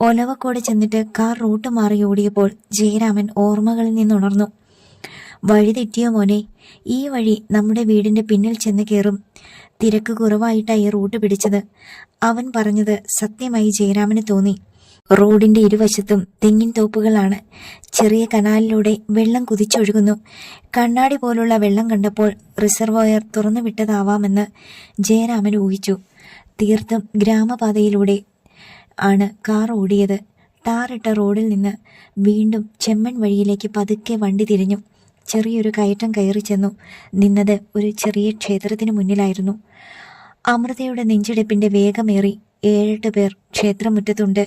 ഒലവക്കോടെ ചെന്നിട്ട് കാർ റൂട്ട് മാറി ഓടിയപ്പോൾ ജയരാമൻ ഓർമ്മകളിൽ നിന്നുണർന്നു. വഴി തെറ്റിയോ മോനെ? ഈ വഴി നമ്മുടെ വീടിന്റെ പിന്നിൽ ചെന്ന് കയറും തിരക്ക് കുറവായിട്ടായി റൂട്ട് പിടിച്ചത്. അവൻ പറഞ്ഞത് സത്യമായി ജയരാമന് തോന്നി. റോഡിന്റെ ഇരുവശത്തും തെങ്ങിൻ തോപ്പുകളാണ്. ചെറിയ കനാലിലൂടെ വെള്ളം കുതിച്ചൊഴുകുന്നു. കണ്ണാടി പോലുള്ള വെള്ളം കണ്ടപ്പോൾ റിസർവോയർ തുറന്നു വിട്ടതാവാമെന്ന് ജയരാമൻ ഊഹിച്ചു. തീർത്തും ഗ്രാമപാതയിലൂടെ ആണ് കാർ ഓടിയത്. ടാറിട്ട റോഡിൽ നിന്ന് വീണ്ടും ചെമ്മൺ വഴിയിലേക്ക് പതുക്കെ വണ്ടി തിരിഞ്ഞു. ചെറിയൊരു കയറ്റം കയറി ചെന്നു. നിന്നത് ഒരു ചെറിയ ക്ഷേത്രത്തിന് മുന്നിലായിരുന്നു. അമൃതയുടെ നെഞ്ചിടിപ്പിന്റെ വേഗമേറി ഏഴെട്ട് പേർ ക്ഷേത്രമുറ്റത്തുണ്ട്.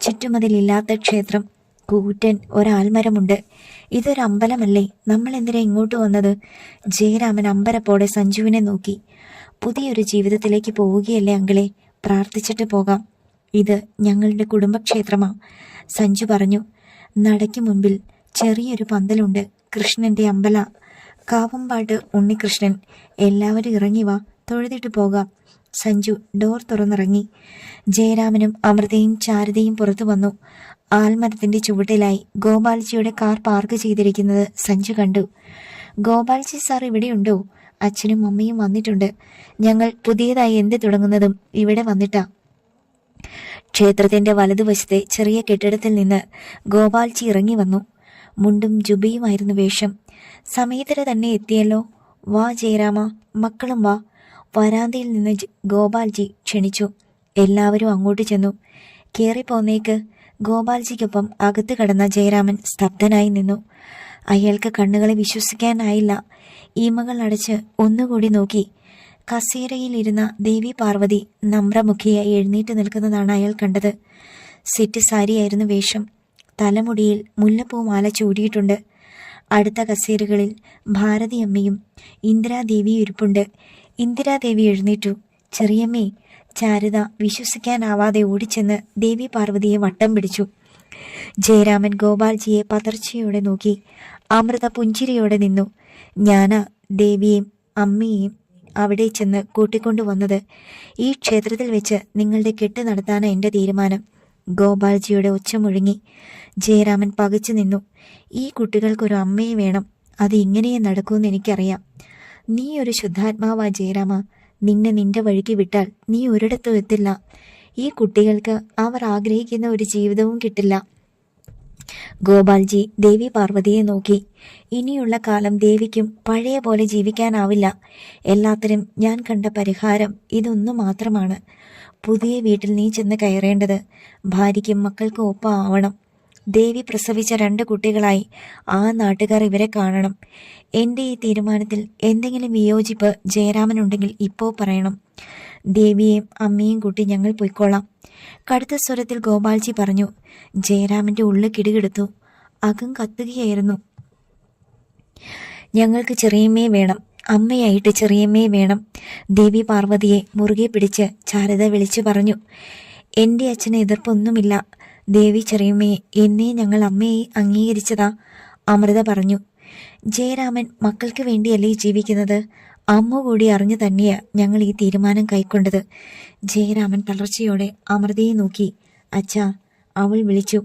ചുറ്റുമതിലില്ലാത്ത ക്ഷേത്രം. കൂറ്റൻ ഒരാൽമരമുണ്ട്. ഇതൊരു അമ്പലമല്ലേ? നമ്മൾ എന്തിനാ ഇങ്ങോട്ട് വന്നത്? ജയരാമൻ അമ്പരപ്പോടെ സഞ്ജുവിനെ നോക്കി. പുതിയൊരു ജീവിതത്തിലേക്ക് പോവുകയല്ലേ അങ്കിളെ? പ്രാർത്ഥിച്ചിട്ട് പോകാം. ഇത് ഞങ്ങളുടെ കുടുംബക്ഷേത്രമാ. സഞ്ജു പറഞ്ഞു. നടയ്ക്ക് മുമ്പിൽ ചെറിയൊരു പന്തലുണ്ട്. കൃഷ്ണന്റെ അമ്പല. കാവമ്പാട്ട് ഉണ്ണികൃഷ്ണൻ. എല്ലാവരും ഇറങ്ങി വാ. തൊഴുതിട്ട് പോകാം. സഞ്ജു ഡോർ തുറന്നിറങ്ങി. ജയരാമനും അമൃതയും ചാരുതയും പുറത്തു വന്നു. ആൽമരത്തിന്റെ ചുവട്ടിലായി ഗോപാൽജിയുടെ കാർ പാർക്ക് ചെയ്തിരിക്കുന്നത് സഞ്ജു കണ്ടു. ഗോപാൽജി സാർ ഇവിടെയുണ്ടോ? അച്ഛനും അമ്മയും വന്നിട്ടുണ്ട്. ഞങ്ങൾ പുതിയതായി എന്ത് തുടങ്ങുന്നതും ഇവിടെ വന്നിട്ടാ. ക്ഷേത്രത്തിന്റെ വലതുവശത്തെ ചെറിയ കെട്ടിടത്തിൽ നിന്ന് ഗോപാൽജി ഇറങ്ങി വന്നു. മുണ്ടും ജുബിയുമായിരുന്നു വേഷം. സമയത്തിന് തന്നെ എത്തിയല്ലോ. വാ ജയരാമ മക്കളും വാ. വരാന്തയിൽ നിന്ന് ഗോപാൽജി ക്ഷണിച്ചു. എല്ലാവരും അങ്ങോട്ട് ചെന്നു. കയറിപ്പോന്നേക്ക് ഗോപാൽജിക്കൊപ്പം അകത്ത് കടന്ന ജയരാമൻ സ്തബ്ധനായി നിന്നു. അയാൾക്ക് കണ്ണുകളെ വിശ്വസിക്കാനായില്ല ഈമകൾ അടച്ച് ഒന്നുകൂടി നോക്കി. കസേരയിലിരുന്ന ദേവി പാർവതി നമ്രമുഖിയായി എഴുന്നേറ്റ് നിൽക്കുന്നതാണ് അയാൾ കണ്ടത്. സെറ്റ് സാരിയായിരുന്നു വേഷം. തലമുടിയിൽ മുല്ലപ്പൂ മാല ചൂടിയിട്ടുണ്ട്. അടുത്ത കസേരകളിൽ ഭാരതിയമ്മയും ഇന്ദിരാദേവിയും ഇരിപ്പുണ്ട്. ഇന്ദിരാദേവി എഴുന്നേറ്റു. ചെറിയമ്മേ ചാരുത വിശ്വസിക്കാനാവാതെ ഓടിച്ചെന്ന് ദേവി പാർവതിയെ വട്ടം പിടിച്ചു. ജയരാമൻ ഗോപാൽജിയെ പതർച്ചയോടെ നോക്കി. അമൃത പുഞ്ചിരിയോടെ നിന്നു. ഞാനാ ദേവിയെയും അമ്മയെയും അവിടെ ചെന്ന് കൂട്ടിക്കൊണ്ടുവന്നത് ഈ ക്ഷേത്രത്തിൽ വെച്ച് നിങ്ങളുടെ കെട്ട് നടത്താനാണ് എന്റെ തീരുമാനം. ഗോപാൽജിയുടെ ഒച്ച മുഴുങ്ങി ജയരാമൻ പകച്ചു നിന്നു. ഈ കുട്ടികൾക്കൊരു അമ്മയെ വേണം. അത് ഇങ്ങനെയേ നടക്കൂന്ന് എനിക്കറിയാം. നീ ഒരു ശുദ്ധാത്മാവാ ജയരാമ. നിന്നെ നിന്റെ വഴിക്ക് വിട്ടാൽ നീ ഒരിടത്തും എത്തില്ല. ഈ കുട്ടികൾക്ക് അവർ ആഗ്രഹിക്കുന്ന ഒരു ജീവിതവും കിട്ടില്ല. ഗോപാൽജി ദേവി പാർവതിയെ നോക്കി. ഇനിയുള്ള കാലം ദേവിക്കും പഴയ പോലെ ജീവിക്കാനാവില്ല. എല്ലാത്തിനും ഞാൻ കണ്ട പരിഹാരം ഇതൊന്നു മാത്രമാണ്. പുതിയ വീട്ടിൽ നീ ചെന്ന് കയറേണ്ടത്. ഭാര്യയ്ക്കും മക്കൾക്കും ഒപ്പം ആവണം. ദേവി പ്രസവിച്ച രണ്ട് കുട്ടികളായി ആ നാട്ടുകാർ ഇവരെ കാണണം. എന്റെ ഈ തീരുമാനത്തിൽ എന്തെങ്കിലും വിയോജിപ്പ് ജയരാമനുണ്ടെങ്കിൽ ഇപ്പോൾ പറയണം. ദേവിയെയും അമ്മയും കൂട്ടി ഞങ്ങൾ പൊയ്ക്കോളാം. കടുത്ത സ്വരത്തിൽ ഗോപാൽജി പറഞ്ഞു ജയരാമന്റെ ഉള്ളു കിടുകിടുത്തു. അകം കത്തുകയായിരുന്നു. ഞങ്ങൾക്ക് ചെറിയമ്മയെ വേണം. അമ്മയായിട്ട് ചെറിയമ്മയെ വേണം. ദേവി പാർവതിയെ മുറുകെ പിടിച്ച് ചാരത വിളിച്ചു പറഞ്ഞു എന്റെ അച്ഛന് എതിർപ്പൊന്നുമില്ല. ദേവി ചെറിയമ്മയെ എന്നെ ഞങ്ങൾ അമ്മയെ അംഗീകരിച്ചതാ അമൃത പറഞ്ഞു. ജയരാമൻ മക്കൾക്ക് വേണ്ടിയല്ലേ ജീവിക്കുന്നത്? അമ്മ കൂടി അറിഞ്ഞു തന്നെയാ ഞങ്ങൾ ഈ തീരുമാനം കൈക്കൊണ്ടത്. ജയരാമൻ തളർച്ചയോടെ അമൃതയെ നോക്കി. അച്ഛാ അവൾ വിളിച്ചു.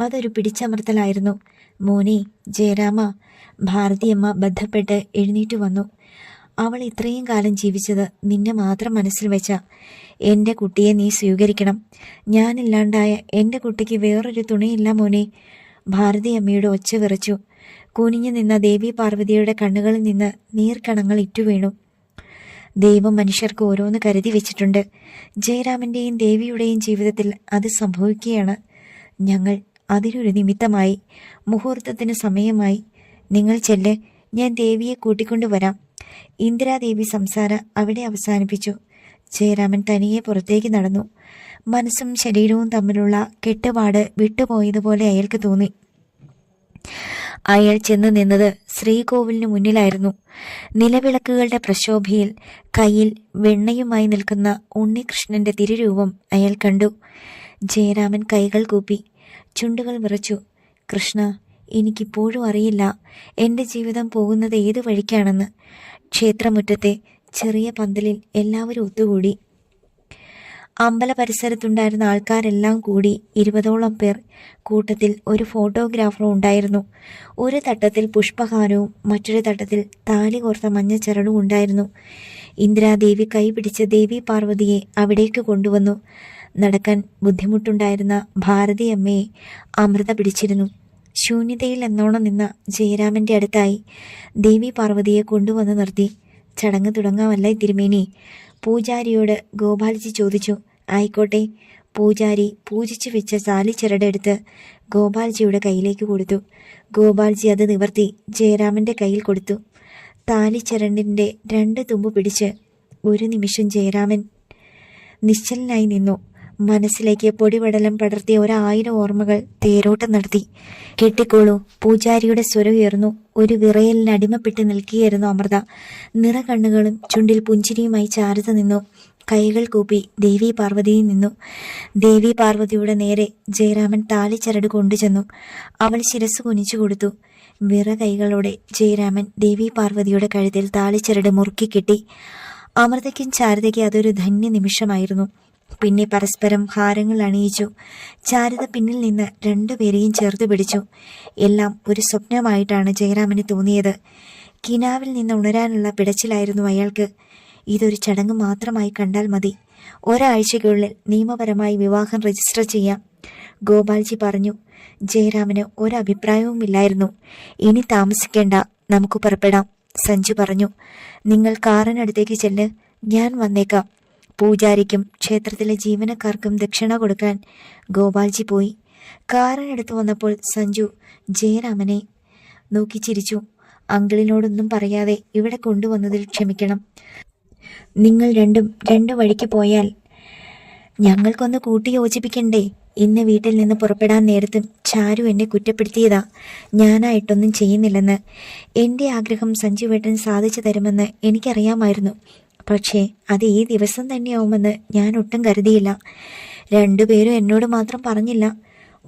അതൊരു പിടിച്ചമർത്തലായിരുന്നു. മോനെ ജയരാമ ഭാരതിയമ്മ ബന്ധപ്പെട്ട് എഴുന്നേറ്റ് വന്നു. അവൾ ഇത്രയും കാലം ജീവിച്ചത് നിന്നെ മാത്രം മനസ്സിൽ വെച്ച എന്റെ കുട്ടിയെ നീ സ്വീകരിക്കണം. ഞാനില്ലാണ്ടായ എന്റെ കുട്ടിക്ക് വേറൊരു തുണിയില്ല മോനെ. ഭാരതി അമ്മയുടെ ഒച്ച വിറച്ചു. കുനിഞ്ഞു നിന്ന ദേവി പാർവതിയുടെ കണ്ണുകളിൽ നിന്ന് നീർക്കണങ്ങൾ ഇറ്റുവീണു ദൈവം മനുഷ്യർക്ക് ഓരോന്ന് കരുതി വെച്ചിട്ടുണ്ട്. ജയരാമന്റെയും ദേവിയുടെയും ജീവിതത്തിൽ അത് സംഭവിക്കുകയാണ്. ഞങ്ങൾ അതിനൊരു നിമിത്തമായി മുഹൂർത്തത്തിന് സമയമായി. നിങ്ങൾ ചെല്ല് ഞാൻ ദേവിയെ കൂട്ടിക്കൊണ്ടുവരാം ഇന്ദിരാദേവി സംസാരം അവിടെ അവസാനിപ്പിച്ചു. ജയരാമൻ തനിയെ പുറത്തേക്ക് നടന്നു. മനസ്സും ശരീരവും തമ്മിലുള്ള കെട്ടുപാട് വിട്ടുപോയതുപോലെ അയാൾക്ക് തോന്നി. അയാൾ ചെന്ന് നിന്നത് ശ്രീകോവിലിന് മുന്നിലായിരുന്നു. നിലവിളക്കുകളുടെ പ്രശോഭയിൽ കയ്യിൽ വെണ്ണയുമായി നിൽക്കുന്ന ഉണ്ണികൃഷ്ണന്റെ തിരുരൂപം അയാൾ കണ്ടു. ജയരാമൻ കൈകൾ കൂപ്പി. ചുണ്ടുകൾ വിറച്ചു. കൃഷ്ണ എനിക്കിപ്പോഴും അറിയില്ല എന്റെ ജീവിതം പോകുന്നത് ഏത് വഴിക്കാണെന്ന്. ക്ഷേത്രമുറ്റത്തെ ചെറിയ പന്തലിൽ എല്ലാവരും ഒത്തുകൂടി. അമ്പല പരിസരത്തുണ്ടായിരുന്ന ആൾക്കാരെല്ലാം കൂടി ഇരുപതോളം പേർ കൂട്ടത്തിൽ ഒരു ഫോട്ടോഗ്രാഫറും ഉണ്ടായിരുന്നു. ഒരു തട്ടത്തിൽ പുഷ്പഹാരവും മറ്റൊരു തട്ടത്തിൽ താലി കോർത്ത മഞ്ഞച്ചരടും ഉണ്ടായിരുന്നു. ഇന്ദിരാദേവി കൈപിടിച്ച ദേവി പാർവതിയെ അവിടേക്ക് കൊണ്ടുവന്നു. നടക്കാൻ ബുദ്ധിമുട്ടുണ്ടായിരുന്ന ഭാരതി അമ്മയെ അമൃത പിടിച്ചിരുന്നു. ശൂന്യതയിൽ എന്നോണം നിന്ന ജയരാമന്റെ അടുത്തായി ദേവി പാർവതിയെ കൊണ്ടുവന്ന് നിർത്തി. ചടങ്ങ് തുടങ്ങാമല്ലേ തിരുമേനി? പൂജാരിയോട് ഗോപാൽജി ചോദിച്ചു. ആയിക്കോട്ടെ. പൂജാരി പൂജിച്ചു വെച്ച സാലിച്ചിരടെടുത്ത് ഗോപാൽജിയുടെ കയ്യിലേക്ക് കൊടുത്തു. ഗോപാൽജി അത് നിവർത്തി ജയരാമന്റെ കയ്യിൽ കൊടുത്തു. താലിച്ചരണ്ടിന്റെ രണ്ട് തുമ്പ് പിടിച്ച് ഒരു നിമിഷം ജയരാമൻ നിശ്ചലനായി നിന്നു. മനസ്സിലേക്ക് പൊടിപടലം പടർത്തിയ ഒരായിരം ഓർമ്മകൾ തേരോട്ടം നടത്തി. കെട്ടിക്കോളൂ പൂജാരിയുടെ സ്വരം ഉയർന്നു. ഒരു വിറയലിന് അടിമപ്പെട്ട് നിൽക്കുകയായിരുന്നു അമൃത. നിറകണ്ണുകളും ചുണ്ടിൽ പുഞ്ചിരിയുമായി ചാരുത നിന്നു. കൈകൾ കൂപ്പി ദേവി പാർവതിയിൽ നിന്നു. ദേവി പാർവതിയുടെ നേരെ ജയരാമൻ താലിച്ചരട് കൊണ്ടുചെന്നു. അവൾ ശിരസ് കുനിച്ചു കൊടുത്തു. വിറ കൈകളോടെ ജയരാമൻ ദേവി പാർവതിയുടെ കഴുത്തിൽ താലിച്ചരട് മുറുക്കി കിട്ടി. അമൃതയ്ക്കും ചാരതയ്ക്കും അതൊരു ധന്യ നിമിഷമായിരുന്നു പിന്നെ പരസ്പരം ഹാരങ്ങൾ അണിയിച്ചു. ചാരുത പിന്നിൽ നിന്ന് രണ്ടുപേരെയും ചേർത്ത് പിടിച്ചു. എല്ലാം ഒരു സ്വപ്നമായിട്ടാണ് ജയരാമന് തോന്നിയത്. കിനാവിൽ നിന്ന് ഉണരാനുള്ള പിടച്ചിലായിരുന്നു അയാൾക്ക്. ഇതൊരു ചടങ്ങ് മാത്രമായി കണ്ടാൽ മതി. ഒരാഴ്ചയ്ക്കുള്ളിൽ നിയമപരമായി വിവാഹം രജിസ്റ്റർ ചെയ്യാം. ഗോപാൽജി പറഞ്ഞു ജയരാമന് ഒരഭിപ്രായവുമില്ലായിരുന്നു ഇനി താമസിക്കേണ്ട. നമുക്ക് പുറപ്പെടാം. സഞ്ജു പറഞ്ഞു നിങ്ങൾ കാറിനടുത്തേക്ക് ചെല്ല്. ഞാൻ വന്നേക്കാം. പൂജാരിക്കും ക്ഷേത്രത്തിലെ ജീവനക്കാർക്കും ദക്ഷിണ കൊടുക്കാൻ ഗോപാൽജി പോയി. കാറിനടുത്ത് വന്നപ്പോൾ സഞ്ജു ജയരാമനെ നോക്കി ചിരിച്ചു. അങ്കിളിനോടൊന്നും പറയാതെ ഇവിടെ കൊണ്ടുവന്നതിൽ ക്ഷമിക്കണം. നിങ്ങൾ രണ്ടും രണ്ടു വഴിക്ക് പോയാൽ ഞങ്ങൾക്കൊന്ന് കൂട്ടി യോജിപ്പിക്കണ്ടേ? ഇന്ന് വീട്ടിൽ നിന്ന് പുറപ്പെടാൻ നേരത്തും ചാരു എന്നെ കുറ്റപ്പെടുത്തിയതാ. ഞാനായിട്ടൊന്നും ചെയ്യുന്നില്ലെന്ന്. എന്റെ ആഗ്രഹം സഞ്ജു സഞ്ജുവേട്ടൻ സാധിച്ചു തരുമെന്ന് എനിക്കറിയാമായിരുന്നു. പക്ഷേ അത് ഈ ദിവസം തന്നെയാവുമെന്ന് ഞാൻ ഒട്ടും കരുതിയില്ല. രണ്ടുപേരും എന്നോട് മാത്രം പറഞ്ഞില്ല.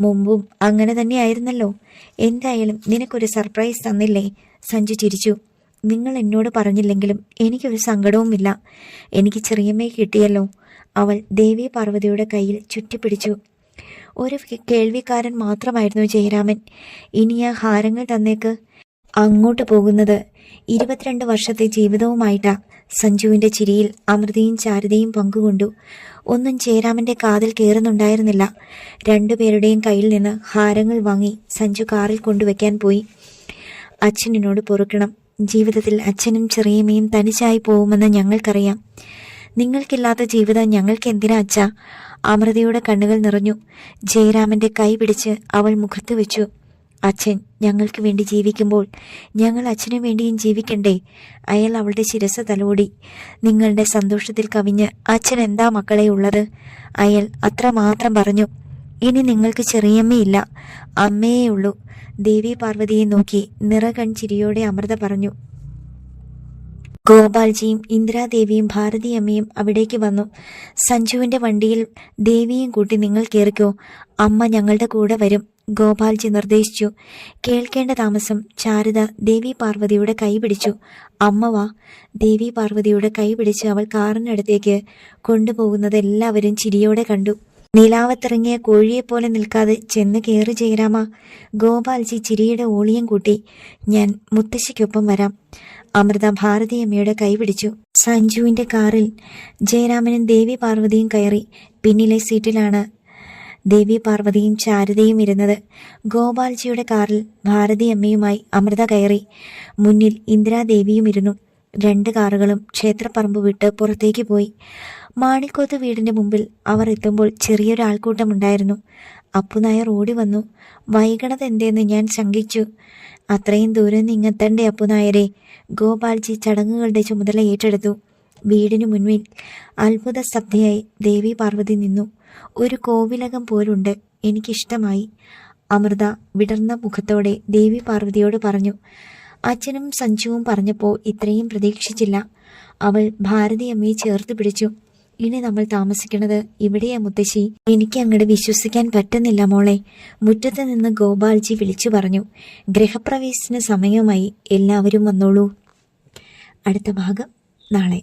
മുമ്പും അങ്ങനെ തന്നെയായിരുന്നല്ലോ. എന്തായാലും നിനക്കൊരു സർപ്രൈസ് തന്നില്ലേ? സഞ്ജു ചിരിച്ചു. നിങ്ങൾ എന്നോട് പറഞ്ഞില്ലെങ്കിലും എനിക്കൊരു സങ്കടവുമില്ല. എനിക്ക് ചെറിയമ്മയെ കിട്ടിയല്ലോ. അവൾ ദേവി പാർവതിയുടെ കയ്യിൽ ചുറ്റിപ്പിടിച്ചു. ഒരു കേൾവിക്കാരൻ മാത്രമായിരുന്നു ജയരാമൻ. ഇനി ആ ഹാരങ്ങൾ തന്നേക്ക് അങ്ങോട്ട് പോകുന്നത്. ഇരുപത്തിരണ്ട് വർഷത്തെ ജീവിതവുമായിട്ടാ. സഞ്ജുവിന്റെ ചിരിയിൽ അമൃതയും ചാരുതയും പങ്കുകൊണ്ടു. ഒന്നും ജയരാമന്റെ കാതിൽ കയറുന്നുണ്ടായിരുന്നില്ല രണ്ടുപേരുടെയും കയ്യിൽ നിന്ന് ഹാരങ്ങൾ വാങ്ങി സഞ്ജു കാറിൽ കൊണ്ടുവയ്ക്കാൻ പോയി. അച്ഛനോട് പൊറുക്കണം. ജീവിതത്തിൽ അച്ഛനും ചെറിയമ്മയും തനിച്ചായി പോകുമെന്ന് ഞങ്ങൾക്കറിയാം. നിങ്ങൾക്കില്ലാത്ത ജീവിതം ഞങ്ങൾക്ക് എന്തിനാ അച്ഛ? അമൃതയുടെ കണ്ണുകൾ നിറഞ്ഞു. ജയരാമന്റെ കൈ പിടിച്ച് അവൾ മുഖത്ത് വെച്ചു. അച്ഛൻ ഞങ്ങൾക്ക് വേണ്ടി ജീവിക്കുമ്പോൾ ഞങ്ങൾ അച്ഛനു വേണ്ടിയും ജീവിക്കണ്ടേ? അയാൾ അവളുടെ ശിരസ് തലോടി. നിങ്ങളുടെ സന്തോഷത്തിൽ കവിഞ്ഞ് അച്ഛൻ എന്താ മക്കളെ ഉള്ളത്? അയാൾ അത്രമാത്രം പറഞ്ഞു. ഇനി നിങ്ങൾക്ക് ചെറിയമ്മയില്ല അമ്മയേ ഉള്ളൂ. ദേവി പാർവതിയെ നോക്കി നിറകൺ ചിരിയോടെ അമൃത പറഞ്ഞു. ഗോപാൽജിയും ഇന്ദിരാദേവിയും ഭാരതിയമ്മയും അവിടേക്ക് വന്നു. സഞ്ജുവിന്റെ വണ്ടിയിൽ ദേവിയും കൂട്ടി നിങ്ങൾ കയറിക്കോ അമ്മ ഞങ്ങളുടെ കൂടെ വരും. ഗോപാൽജി നിർദ്ദേശിച്ചു. കേൾക്കേണ്ട താമസം ചാരുത ദേവി പാർവതിയുടെ കൈ പിടിച്ചു. അമ്മവ ദേവി പാർവതിയുടെ കൈ പിടിച്ച് അവൾ കാറിനടുത്തേക്ക് കൊണ്ടുപോകുന്നത് എല്ലാവരും ചിരിയോടെ കണ്ടു. നിലാവത്തിറങ്ങിയ കോഴിയെപ്പോലെ നിൽക്കാതെ ചെന്ന് കയറി ചേരാമ. ഗോപാൽജി ചിരിയുടെ ഓളിയം കൂട്ടി. ഞാൻ മുത്തശ്ശിക്കൊപ്പം വരാം. അമൃത ഭാരതിയമ്മയുടെ കൈ പിടിച്ചു. സഞ്ജുവിന്റെ കാറിൽ ജയരാമനും ദേവി പാർവതിയും കയറി. പിന്നിലെ സീറ്റിലാണ് ദേവി പാർവതിയും ചാരുതയും ഇരുന്നത്. ഗോപാൽജിയുടെ കാറിൽ ഭാരതിയമ്മയുമായി അമൃത കയറി. മുന്നിൽ ഇന്ദിരാദേവിയും ഇരുന്നു. രണ്ട് കാറുകളും ക്ഷേത്രപ്പറമ്പ് വിട്ട് പുറത്തേക്ക് പോയി. മാണിക്കോത്ത് വീടിന്റെ മുമ്പിൽ അവർ എത്തുമ്പോൾ ചെറിയൊരു ആൾക്കൂട്ടമുണ്ടായിരുന്നു. അപ്പുനായർ ഓടി വന്നു. വൈകണത് എന്തേന്ന് ഞാൻ ശങ്കിച്ചു. അത്രയും ദൂരം നിങ്ങെത്തണ്ടേ അപ്പുനായരെ? ഗോപാൽജി ചടങ്ങുകളുടെ ചുമതല ഏറ്റെടുത്തു. വീടിനു മുൻപിൽ അത്ഭുത സ്തബ്ധയായി ദേവി പാർവതി നിന്നു. ഒരു കോവിലകം പോലുണ്ട് എനിക്കിഷ്ടമായി. അമൃത വിടർന്ന മുഖത്തോടെ ദേവി പാർവതിയോട് പറഞ്ഞു അച്ഛനും സഞ്ജുവും പറഞ്ഞപ്പോൾ ഇത്രയും പ്രതീക്ഷിച്ചില്ല. അവൾ ഭാരതിയമ്മയെ ചേർത്ത് പിടിച്ചു. ഇനി നമ്മൾ താമസിക്കുന്നത് ഇവിടെയാ മുത്തശ്ശി. എനിക്ക് അങ്ങോട്ട് വിശ്വസിക്കാൻ പറ്റുന്നില്ല മോളെ. മുറ്റത്ത് നിന്ന് ഗോപാൽജി വിളിച്ചു പറഞ്ഞു ഗൃഹപ്രവേശന സമയമായി എല്ലാവരും വന്നോളൂ. അടുത്ത ഭാഗം നാളെ.